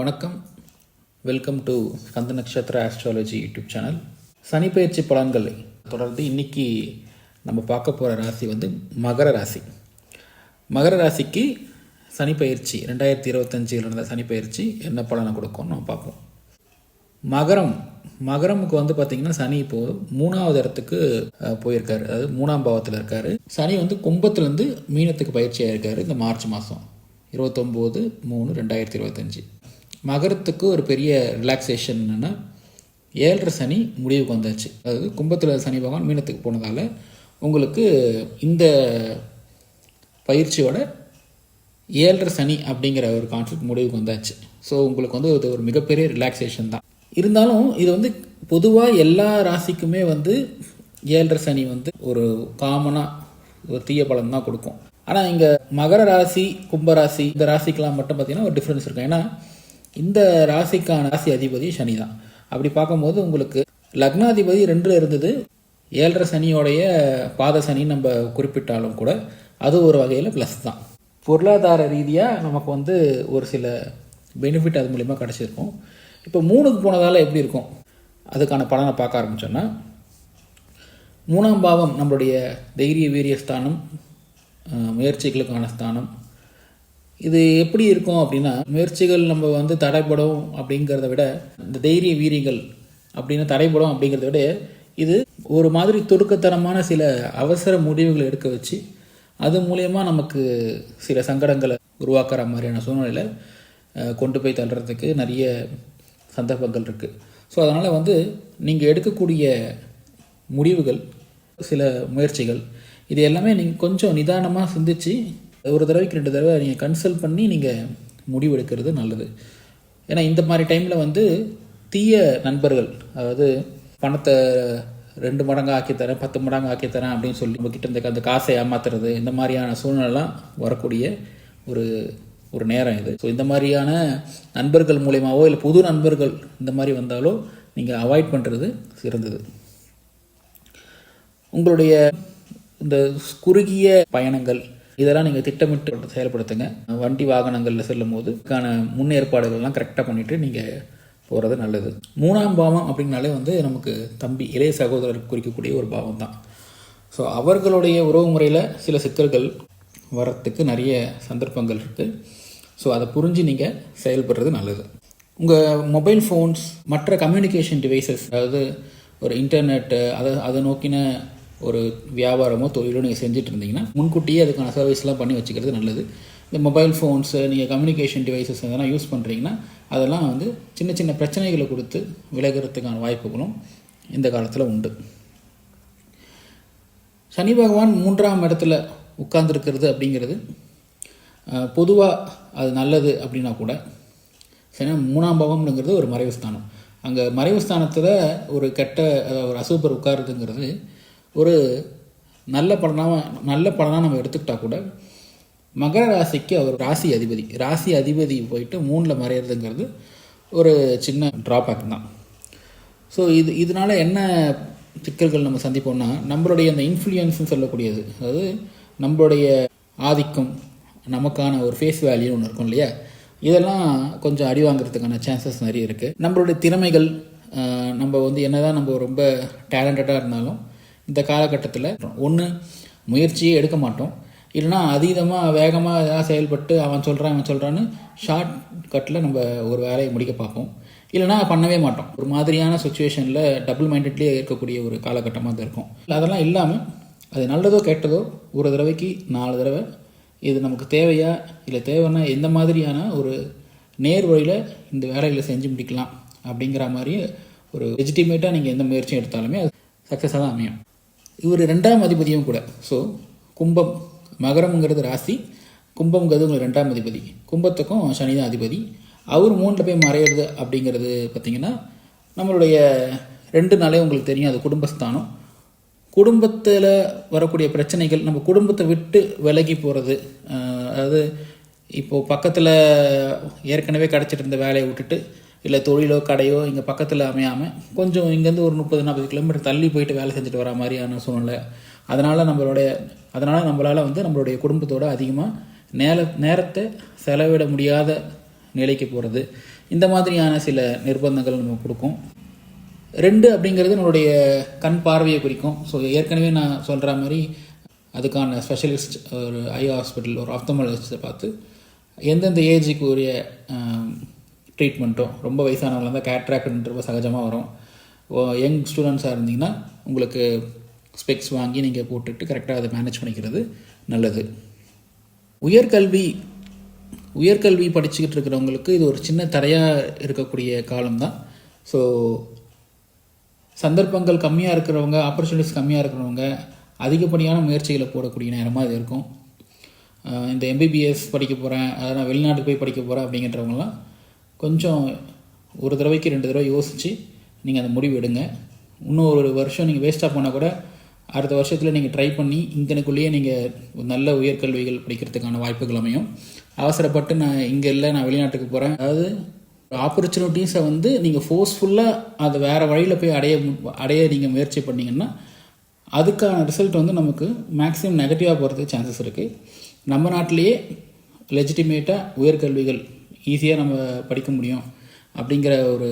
வணக்கம். Welcome to கந்த நட்சத்திர astrology YouTube channel. சனி பயிற்சி பலன்களை தொடர்ந்து இன்னைக்கு நம்ம பார்க்க போகிற ராசி வந்து மகர ராசி. மகர ராசிக்கு சனி பயிற்சி ரெண்டாயிரத்தி இருபத்தஞ்சில் இருந்த சனி பயிற்சி என்ன பலனை கொடுக்கும்னு நம்ம பார்ப்போம். மகரம் மகரமுக்கு வந்து பார்த்திங்கன்னா சனி இப்போது மூணாவது இடத்துக்கு போயிருக்காரு. அதாவது மூணாம் பாவத்தில் இருக்கார். சனி வந்து கும்பத்துலேருந்து மீனத்துக்கு பயிற்சியாக இருக்கார் இந்த மார்ச் மாதம் இருபத்தொம்போது மூணு ரெண்டாயிரத்தி இருபத்தஞ்சி. மகரத்துக்கு ஒரு பெரிய ரிலாக்ஸேஷன் என்னென்னா ஏழரை சனி முடிவுக்கு வந்தாச்சு. அதாவது கும்பத்தில் சனி பகவான் மீனத்துக்கு போனதால் உங்களுக்கு இந்த பயிற்சியோட ஏழரை சனி அப்படிங்கிற ஒரு கான்செப்ட் முடிவுக்கு வந்தாச்சு. ஸோ உங்களுக்கு வந்து இது ஒரு மிகப்பெரிய ரிலாக்ஸேஷன் தான். இருந்தாலும் இது வந்து பொதுவாக எல்லா ராசிக்குமே வந்து ஏழரை சனி வந்து ஒரு காமனாக ஒரு தீய பலன் தான் கொடுக்கும். ஆனால் இங்கே மகர ராசி கும்பராசி இந்த ராசிக்கெல்லாம் மட்டும் பார்த்தீங்கன்னா ஒரு டிஃப்ரென்ஸ் இருக்கும். ஏன்னா இந்த ராசிக்கான ராசி அதிபதி சனி தான். அப்படி பார்க்கும்போது உங்களுக்கு லக்னாதிபதி ரெண்டில் இருந்தது. ஏழரை சனியோடைய பாத சனி நம்ம குறிப்பிட்டாலும் கூட அது ஒரு வகையில் ப்ளஸ் தான். பொருளாதார ரீதியாக நமக்கு வந்து ஒரு சில பெனிஃபிட் அது மூலிமா கிடச்சிருக்கும். இப்போ மூணுக்கு போனதால் எப்படி இருக்கும்? அதுக்கான பலனை பார்க்க ஆரம்பிச்சோன்னா மூணாம் பாவம் நம்மளுடைய தைரிய வீரிய ஸ்தானம் முயற்சிகளுக்கான ஸ்தானம் இது எப்படி இருக்கும் அப்படின்னா முயற்சிகள் நம்ம வந்து தடைப்படும் அப்படிங்கிறத விட இந்த தைரிய வீரியங்கள் அப்படின்னு தடைப்படும் அப்படிங்கிறத விட இது ஒரு மாதிரி துடுக்கத்தனமான சில அவசர முடிவுகளை எடுக்க வச்சு அது மூலயமா நமக்கு சில சங்கடங்களை உருவாக்குற மாதிரியான சூழ்நிலையில் கொண்டு போய் தள்ளுறதுக்கு நிறைய சந்தர்ப்பங்கள் இருக்குது ஸோ அதனால் வந்து நீங்கள் எடுக்கக்கூடிய முடிவுகள் சில முயற்சிகள் இது எல்லாமே நீங்கள் கொஞ்சம் நிதானமாக சிந்திச்சு ஒரு தடவைக்கு ரெண்டு தடவை நீங்கள் கன்சல்ட் பண்ணி நீங்கள் முடிவெடுக்கிறது நல்லது. ஏன்னா இந்த மாதிரி டைமில் வந்து தீய நண்பர்கள் அதாவது பணத்தை ரெண்டு மடங்கு ஆக்கித்தரேன் பத்து மடங்கு ஆக்கித்தரேன் அப்படின்னு சொல்லி உங்ககிட்ட இந்த அந்த காசை ஏமாத்துறது இந்த மாதிரியான சூழ்நிலாம் வரக்கூடிய ஒரு ஒரு நேரம் இது. ஸோ இந்த மாதிரியான நண்பர்கள் மூலியமாவோ இல்லை புது நண்பர்கள் இந்த மாதிரி வந்தாலோ நீங்கள் அவாய்ட் பண்ணுறது சிறந்தது. உங்களுடைய இந்த குறுகிய பயணங்கள் இதெல்லாம் நீங்கள் திட்டமிட்டு செயல்படுத்துங்க. வண்டி வாகனங்களில் செல்லும் போது முன்னேற்பாடுகள்லாம் கரெக்டாக பண்ணிவிட்டு நீங்கள் போகிறது நல்லது. மூணாம் பாவம் அப்படின்னாலே வந்து நமக்கு தம்பி இளைய சகோதரர் குறிக்கக்கூடிய ஒரு பாவம் தான். ஸோ அவர்களுடைய உறவு முறையில் சில சிக்கல்கள் வரத்துக்கு நிறைய சந்தர்ப்பங்கள் இருக்குது ஸோ அதை புரிஞ்சு நீங்கள் செயல்படுறது நல்லது. உங்கள் மொபைல் ஃபோன்ஸ் மற்ற கம்யூனிகேஷன் டிவைசஸ் அதாவது ஒரு இன்டர்நெட்டு அதை அதை நோக்கின ஒரு வியாபாரமோ தொழிலோ நீங்கள் செஞ்சுட்டு இருந்தீங்கன்னா முன்கூட்டியே அதுக்கான சர்வீஸ்லாம் பண்ணி வச்சுக்கிறது நல்லது. இந்த மொபைல் ஃபோன்ஸு நீங்கள் கம்யூனிகேஷன் டிவைசஸ் எதனா யூஸ் பண்ணுறீங்கன்னா அதெல்லாம் வந்து சின்ன சின்ன பிரச்சனைகளை கொடுத்து விலகிறதுக்கான வாய்ப்புகளும் இந்த காலத்தில் உண்டு. சனி பகவான் மூன்றாம் இடத்துல உட்கார்ந்துருக்கிறது அப்படிங்கிறது பொதுவாக அது நல்லது அப்படின்னா கூட சரி மூணாம் பாவம்ங்கிறது ஒரு மறைவு ஸ்தானம். அங்கே மறைவு ஸ்தானத்தில் ஒரு கெட்ட ஒரு அசூப்பர் உட்காருதுங்கிறது ஒரு நல்ல பலனாக நல்ல பலனாக நம்ம எடுத்துக்கிட்டால் கூட மகர ராசிக்கு அவர் ராசி அதிபதி. ராசி அதிபதி போயிட்டு மூணில் மறையிறதுங்கிறது ஒரு சின்ன ட்ராபேக் தான். ஸோ இது இதனால என்ன சிக்கல்கள் நம்ம சந்திப்போம்னா நம்மளுடைய அந்த இன்ஃப்ளூயன்ஸ்னு சொல்லக்கூடியது. அதாவது நம்மளுடைய ஆதிக்கம் நமக்கான ஒரு ஃபேஸ் வேல்யூன்னு ஒன்று இருக்கும் இல்லையா? இதெல்லாம் கொஞ்சம் அடி வாங்குறதுக்கான சான்சஸ் நிறைய இருக்குது நம்மளுடைய திறமைகள் நம்ம வந்து என்னதான் நம்ம ரொம்ப டேலண்டடாக இருந்தாலும் இந்த காலகட்டத்தில் ஒன்று முயற்சியே எடுக்க மாட்டோம். இல்லைன்னா அதீதமாக வேகமாக எதாவது செயல்பட்டு அவன் சொல்கிறான் அவன் சொல்கிறான்னு ஷார்ட் கட்டில் நம்ம ஒரு வேலையை முடிக்க பார்ப்போம். இல்லைனா பண்ணவே மாட்டோம். ஒரு மாதிரியான சுச்சுவேஷனில் டபுள் மைண்டட்லேயே இருக்கக்கூடிய ஒரு காலகட்டமாக தான் இருக்கும். அதெல்லாம் இல்லாமல் அது நல்லதோ கெட்டதோ ஒரு தடவைக்கு நாலு தடவை இது நமக்கு தேவையா இல்லை தேவைன்னா எந்த மாதிரியான ஒரு நேர் வழியில் இந்த வேலைகளை செஞ்சு முடிக்கலாம் அப்படிங்கிற மாதிரி ஒரு லெஜிட்டிமேட்டாக நீங்கள் எந்த முயற்சியும் எடுத்தாலுமே அது சக்ஸஸாக தான் அமையும். இவர் ரெண்டாம் அதிபதியும் கூட. ஸோ கும்பம் மகரம்ங்கிறது ராசி கும்பம்ங்கிறது உங்களுக்கு ரெண்டாம் அதிபதி. கும்பத்துக்கும் சனி தான் அதிபதி. அவர் மூணில் போய் மறையிறது அப்படிங்கிறது பார்த்தீங்கன்னா நம்மளுடைய ரெண்டு நாளே உங்களுக்கு தெரியும் அது குடும்பஸ்தானம். குடும்பத்தில் வரக்கூடிய பிரச்சனைகள் நம்ம குடும்பத்தை விட்டு விலகி போகிறது அதாவது இப்போது பக்கத்தில் ஏற்கனவே கிடச்சிட்டு இருந்த வேலையை விட்டுட்டு இல்லை தொழிலோ கடையோ இங்கே பக்கத்தில் அமையாமல் கொஞ்சம் இங்கேருந்து ஒரு முப்பது நாற்பது கிலோமீட்டர் தள்ளி போயிட்டு வேலை செஞ்சுட்டு வர மாதிரியான சூழ்நிலை. அதனால் நம்மளுடைய அதனால் நம்மளால் வந்து நம்மளுடைய குடும்பத்தோடு அதிகமாக நேர நேரத்தை செலவிட முடியாத நிலைக்கு போகிறது இந்த மாதிரியான சில நிர்பந்தங்கள் நம்ம கொடுக்கும். ரெண்டு அப்படிங்கிறது நம்மளுடைய கண் பார்வையை குறிக்கும். ஸோ ஏற்கனவே நான் சொல்கிற மாதிரி அதுக்கான ஸ்பெஷலிஸ்ட் ஒரு ஐ ஹாஸ்பிட்டல் ஒரு ஆப்தமாலஜிஸ்ட்டை பார்த்து எந்தெந்த ஏஜுக்கு உரிய ட்ரீட்மெண்ட்டும் ரொம்ப வயசானவங்க இருந்தால் கேட்ராக்ட் ரொம்ப சகஜமாக வரும். யங் ஸ்டூடெண்ட்ஸாக இருந்தீங்கன்னா உங்களுக்கு ஸ்பெக்ஸ் வாங்கி நீங்கள் போட்டுட்டு கரெக்டாக அதை மேனேஜ் பண்ணிக்கிறது நல்லது. உயர்கல்வி உயர்கல்வி படிச்சுக்கிட்டு இருக்கிறவங்களுக்கு இது ஒரு சின்ன தடையாக இருக்கக்கூடிய காலம்தான். ஸோ சந்தர்ப்பங்கள் கம்மியாக இருக்கிறவங்க ஆப்பர்ச்சுனிட்டிஸ் கம்மியாக இருக்கிறவங்க அதிகப்படியான முயற்சிகளை போடக்கூடிய நேரமாக இது இருக்கும். இந்த எம்பிபிஎஸ் படிக்க போகிறேன் அதனால் நான் வெளிநாட்டுக்கு போய் படிக்க போகிறேன் அப்படிங்கிறவங்களாம் கொஞ்சம் ஒரு தடவைக்கு ரெண்டு தடவை யோசித்து நீங்கள் அந்த முடிவு எடுங்க. இன்னும் ஒரு வருஷம் நீங்கள் வேஸ்ட்டாக போனால் கூட அடுத்த வருஷத்தில் நீங்கள் ட்ரை பண்ணி இங்கனுக்குள்ளேயே நீங்கள் நல்ல உயர்கல்விகள் படிக்கிறதுக்கான வாய்ப்புகள் அமையும். அவசரப்பட்டு நான் இங்கே இல்லை நான் வெளிநாட்டுக்கு போகிறேன் அதாவது ஆப்பர்ச்சுனிட்டிஸை வந்து நீங்கள் ஃபோர்ஸ்ஃபுல்லாக அதை வேறு வழியில் போய் அடைய அடைய நீங்கள் முயற்சி பண்ணிங்கன்னா அதுக்கான ரிசல்ட் வந்து நமக்கு மேக்ஸிமம் நெகட்டிவாக போகிறதுக்கு சான்சஸ் இருக்குது நம்ம நாட்டிலேயே லெஜிட்டிமேட்டாக உயர்கல்விகள் ஈஸியாக நம்ம படிக்க முடியும் அப்படிங்கிற ஒரு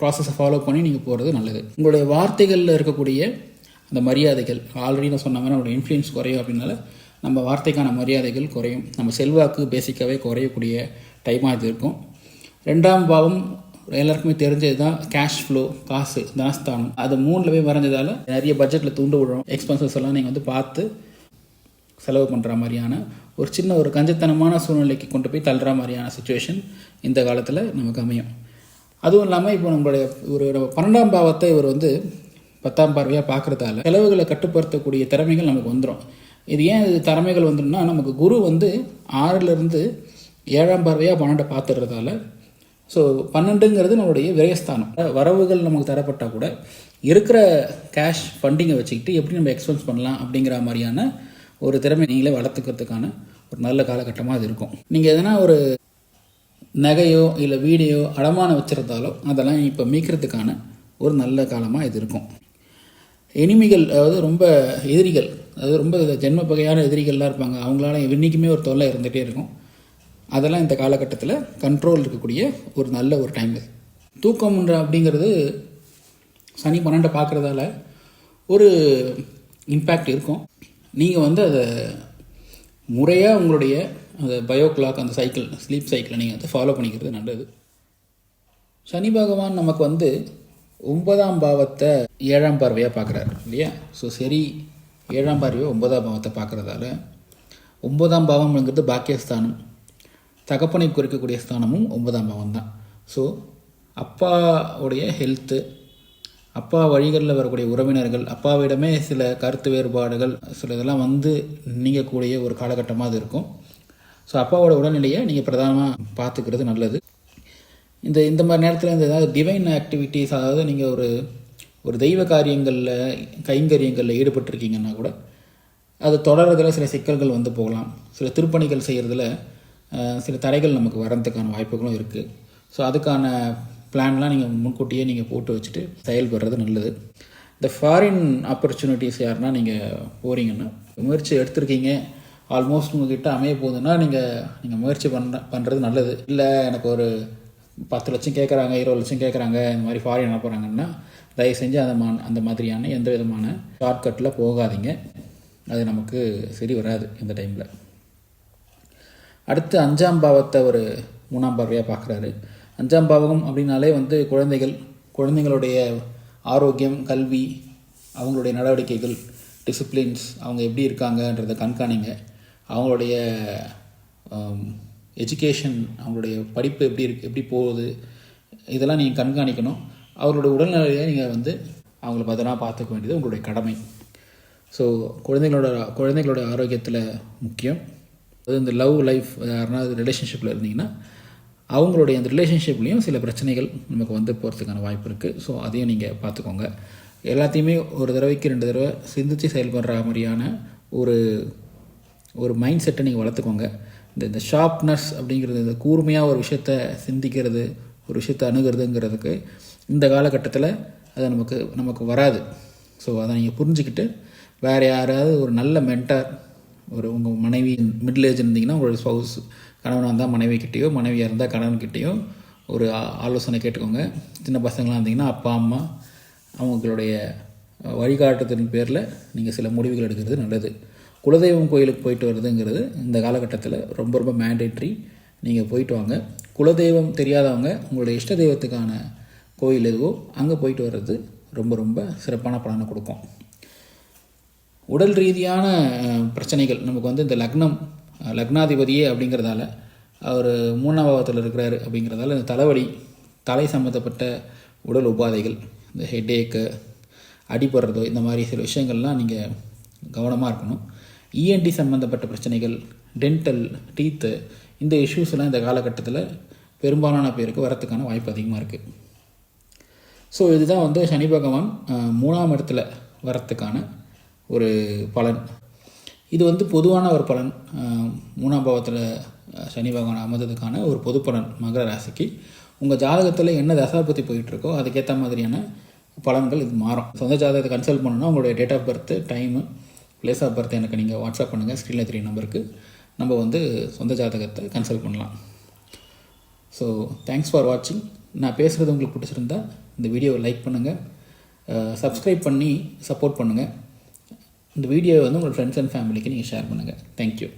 ப்ராசஸை ஃபாலோ பண்ணி நீங்கள் போகிறது நல்லது. உங்களுடைய வார்த்தைகளில் இருக்கக்கூடிய அந்த மரியாதைகள் ஆல்ரெடி நான் சொன்ன மாதிரி நம்மளோட இன்ஃப்ளூயன்ஸ் குறையும் அப்படின்னால நம்ம வார்த்தைக்கான மரியாதைகள் குறையும். நம்ம செல்வாக்கு பேசிக்காகவே குறையக்கூடிய டைமாக இது இருக்கும். ரெண்டாம் பாவம் எல்லாருக்குமே தெரிஞ்சது தான் கேஷ் ஃப்ளோ காசு தனஸ்தானம். அது மூணில் போய் வரைஞ்சதால நிறைய பட்ஜெட்டில் தூண்டு விடுறோம் எக்ஸ்பென்சஸ் எல்லாம் நீங்கள் வந்து பார்த்து செலவு பண்ணுற மாதிரியான ஒரு சின்ன ஒரு கஞ்சத்தனமான சூழ்நிலைக்கு கொண்டு போய் தள்ளுற மாதிரியான சுச்சுவேஷன் இந்த காலத்தில் நமக்கு அமையும். அதுவும் இல்லாமல் இப்போ நம்மளுடைய ஒரு நம்ம பன்னெண்டாம் பாவத்தை இவர் வந்து பத்தாம் பார்வையாக பார்க்குறதால செலவுகளை கட்டுப்படுத்தக்கூடிய திறமைகள் நமக்கு வந்துடும் இது ஏன் இது திறமைகள் வந்துடும்னா நமக்கு குரு வந்து ஆறிலிருந்து ஏழாம் பார்வையாக பன்னெண்டை பார்த்துடுறதால ஸோ பன்னெண்டுங்கிறது நம்மளுடைய விரயஸ்தானம். வரவுகள் நமக்கு தரப்பட்டால் கூட இருக்கிற கேஷ் ஃபண்டிங்கை வச்சுக்கிட்டு எப்படி நம்ம எக்ஸ்பென்ஸ் பண்ணலாம் அப்படிங்கிற மாதிரியான ஒரு திறமை நீங்களே வளர்த்துக்கிறதுக்கான ஒரு நல்ல காலகட்டமாக அது இருக்கும். நீங்கள் எதனா ஒரு நகையோ இல்லை வீடியோ அடமானம் வச்சுருந்தாலோ அதெல்லாம் இப்போ மீக்கிறதுக்கான ஒரு நல்ல காலமாக இது இருக்கும். எனிமிகள் அதாவது ரொம்ப எதிரிகள் அதாவது ரொம்ப ஜென்ம பகையான எதிரிகள்லாம் இருப்பாங்க. அவங்களால என்றைக்குமே ஒரு தொல்லை இருந்துகிட்டே இருக்கும். அதெல்லாம் இந்த காலகட்டத்தில் கண்ட்ரோல் இருக்கக்கூடிய ஒரு நல்ல ஒரு டைம் இது. தூக்கம்ன்ற அப்படிங்கிறது சனி பன்னெண்டை பார்க்குறதால ஒரு இம்பேக்ட் இருக்கும். நீங்கள் வந்து அதை முறையாக உங்களுடைய அந்த பயோ கிளாக் அந்த சைக்கிள் ஸ்லீப் சைக்கிளை நீங்கள் வந்து ஃபாலோ பண்ணிக்கிறது நல்லது. சனி பகவான் நமக்கு வந்து ஒன்பதாம் பாவத்தை ஏழாம் பார்வையாக பார்க்குறாரு இல்லையா? ஸோ சரி ஏழாம் பார்வையோ ஒன்பதாம் பாவத்தை பார்க்குறதால ஒன்பதாம் பாவம்ங்கிறது பாக்கியஸ்தானம். தகப்பனை குறிக்கக்கூடிய ஸ்தானமும் ஒன்பதாம் பாவம் தான் ஸோ அப்பாவுடைய ஹெல்த்து அப்பா வழிகளில் வரக்கூடிய உறவினர்கள் அப்பாவிடமே சில கருத்து வேறுபாடுகள் சில இதெல்லாம் வந்து நீங்கக்கூடிய ஒரு காலகட்டமாக அது இருக்கும். ஸோ அப்பாவோட உடல்நிலையை நீங்கள் பிரதானமாக பார்த்துக்கிறது நல்லது. இந்த இந்த மாதிரி நேரத்தில் இந்த ஏதாவது டிவைன் ஆக்டிவிட்டீஸ் அதாவது நீங்கள் ஒரு ஒரு தெய்வ காரியங்களில் கைங்கரியங்களில் ஈடுபட்டிருக்கீங்கன்னா கூட அது தொடர்றதில் சில சிக்கல்கள் வந்து போகலாம். சில திருப்பணிகள் செய்கிறதுல சில தடைகள் நமக்கு வரதுக்கான வாய்ப்புகளும் இருக்குது ஸோ அதுக்கான பிளான்லாம் நீங்கள் முன்கூட்டியே நீங்கள் போட்டு வச்சுட்டு செயல்படுறது நல்லது. இந்த ஃபாரின் ஆப்பர்ச்சுனிட்டிஸ் யாருன்னா நீங்கள் போகிறீங்கன்னா முயற்சி எடுத்திருக்கீங்க. ஆல்மோஸ்ட் உங்ககிட்ட அமைய போகுதுன்னா நீங்கள் நீங்கள் முயற்சி பண்ண பண்ணுறது நல்லது. இல்லை எனக்கு ஒரு பத்து லட்சம் கேட்குறாங்க இருபது லட்சம் கேட்குறாங்க இந்த மாதிரி ஃபாரின் அனுப்புகிறாங்கன்னா தயவு செஞ்சு அந்த மா அந்த மாதிரியான எந்த விதமான ஷார்ட்கட்டில் போகாதீங்க. அது நமக்கு சரி வராது இந்த டைமில் அடுத்து அஞ்சாம் பாவத்தை ஒரு மூணாம் பார்வையாக பார்க்குறாரு. அஞ்சாம் பாவகம் அப்படின்னாலே வந்து குழந்தைகள் குழந்தைங்களுடைய ஆரோக்கியம் கல்வி அவங்களுடைய நடவடிக்கைகள் டிசிப்ளின்ஸ் அவங்க எப்படி இருக்காங்கன்றத கண்காணிங்க. அவங்களுடைய um, எஜுகேஷன் அவங்களுடைய படிப்பு எப்படி இருக்கு எப்படி போகுது இதெல்லாம் நீங்கள் கண்காணிக்கணும். அவர்களுடைய உடல்நிலையை நீங்கள் வந்து அவங்கள பத்திரமா பார்த்துக்க வேண்டியது உங்களுடைய கடமை. ஸோ குழந்தைங்களோட குழந்தைங்களோட ஆரோக்கியத்தில் முக்கியம். அது இந்த லவ் லைஃப் யாருன்னா ரிலேஷன்ஷிப்பில் இருந்தீங்கன்னா அவங்களுடைய அந்த ரிலேஷன்ஷிப்லேயும் சில பிரச்சனைகள் நமக்கு வந்து போகிறதுக்கான வாய்ப்பு இருக்குது ஸோ அதையும் நீங்கள் பார்த்துக்கோங்க. எல்லாத்தையுமே ஒரு தடவைக்கு ரெண்டு தடவை சிந்தித்து செயல்படுற மாதிரியான ஒரு ஒரு மைண்ட் செட்டை நீங்கள் வளர்த்துக்கோங்க. இந்த இந்த ஷார்ப்னஸ் அப்படிங்கிறது இந்த கூர்மையாக ஒரு விஷயத்த சிந்திக்கிறது ஒரு விஷயத்தை அணுகிறதுங்கிறதுக்கு இந்த காலகட்டத்தில் அது நமக்கு நமக்கு வராது. ஸோ அதை நீங்கள் புரிஞ்சுக்கிட்டு வேறு யாராவது ஒரு நல்ல மென்டார் ஒரு உங்கள் மனைவி மிடில் ஏஜ் இருந்தீங்கன்னா உங்களோட ஸ்பௌஸ் கணவனாக இருந்தால் மனைவிக்கிட்டேயோ மனைவியாக இருந்தால் கணவன்கிட்டேயோ ஒரு ஆலோசனை கேட்டுக்கோங்க. சின்ன பசங்களாக இருந்தீங்கன்னா அப்பா அம்மா அவங்களுடைய வழிகாட்டுதலின் பேரில் நீங்கள் சில முடிவுகள் எடுக்கிறது நல்லது. குலதெய்வம் கோயிலுக்கு போயிட்டு வருதுங்கிறது இந்த காலகட்டத்தில் ரொம்ப ரொம்ப மேண்டேட்ரி நீங்கள் போயிட்டு வாங்க. குலதெய்வம் தெரியாதவங்க உங்களுடைய இஷ்ட தெய்வத்துக்கான கோயில் எதுவோ அங்கே போயிட்டு வர்றது ரொம்ப ரொம்ப சிறப்பான பலனை கொடுக்கும். உடல் ரீதியான பிரச்சனைகள். நமக்கு வந்து இந்த லக்னம் லக்னாதிபதியே அப்படிங்கிறதால அவர் மூணாம் பாவத்தில் இருக்கிறாரு அப்படிங்கிறதால இந்த தலைவலி தலை சம்மந்தப்பட்ட உடல் உபாதைகள் இந்த ஹெட்டேக்கு அடிபடுறதோ இந்த மாதிரி சில விஷயங்கள்லாம் நீங்கள் கவனமாக இருக்கணும். இஎன்டி சம்மந்தப்பட்ட பிரச்சனைகள் டென்டல் டீத்து இந்த இஷ்யூஸ்லாம் இந்த காலகட்டத்தில் பெரும்பாலான பேருக்கு வரத்துக்கான வாய்ப்பு அதிகமாக இருக்குது ஸோ இதுதான் வந்து சனி பகவான் மூணாம் இடத்துல வரத்துக்கான ஒரு பலன். இது வந்து பொதுவான ஒரு பலன். மூணாம் பாவத்தில் சனி பகவான் அமர்ந்ததுக்கான ஒரு பொது பலன் மகர ராசிக்கு. உங்கள் ஜாதகத்தில் என்ன தசாபத்தி போயிட்டு இருக்கோ அதுக்கேற்ற மாதிரியான பலன்கள் இது மாறும். சொந்த ஜாதகத்தை கன்சல்ட் பண்ணணும்னா உங்களுடைய date of birth time place of birth எனக்கு நீங்கள் வாட்ஸ்அப் பண்ணுங்கள் ஸ்க்ரீனில் தெரிய நம்பருக்கு. நம்ம வந்து சொந்த ஜாதகத்தை கன்சல்ட் பண்ணலாம். ஸோ தேங்க்ஸ் ஃபார் வாட்சிங் நான் பேசுகிறது உங்களுக்கு பிடிச்சிருந்தா இந்த வீடியோவை லைக் பண்ணுங்கள் சப்ஸ்கிரைப் பண்ணி சப்போர்ட் பண்ணுங்கள் இந்த வீடியோவை வந்து உங்கள் ஃப்ரெண்ட்ஸ் அண்ட் ஃபேமிலிக்கு நீங்கள் ஷேர் பண்ணுங்கள் தேங்க்யூ